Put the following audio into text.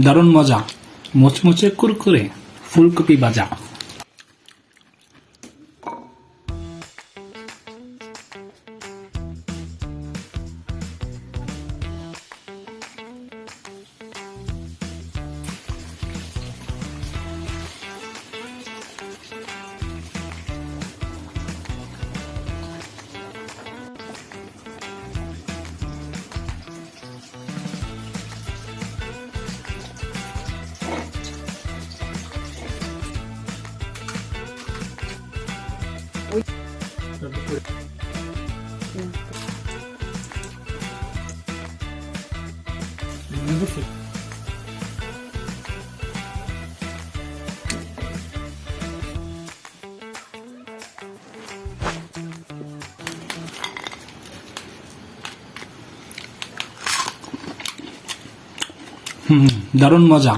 দারুণ মজা মচমচে কুরকুরে ফুলকপি ভাজা 이것이 음, 나름 맞아.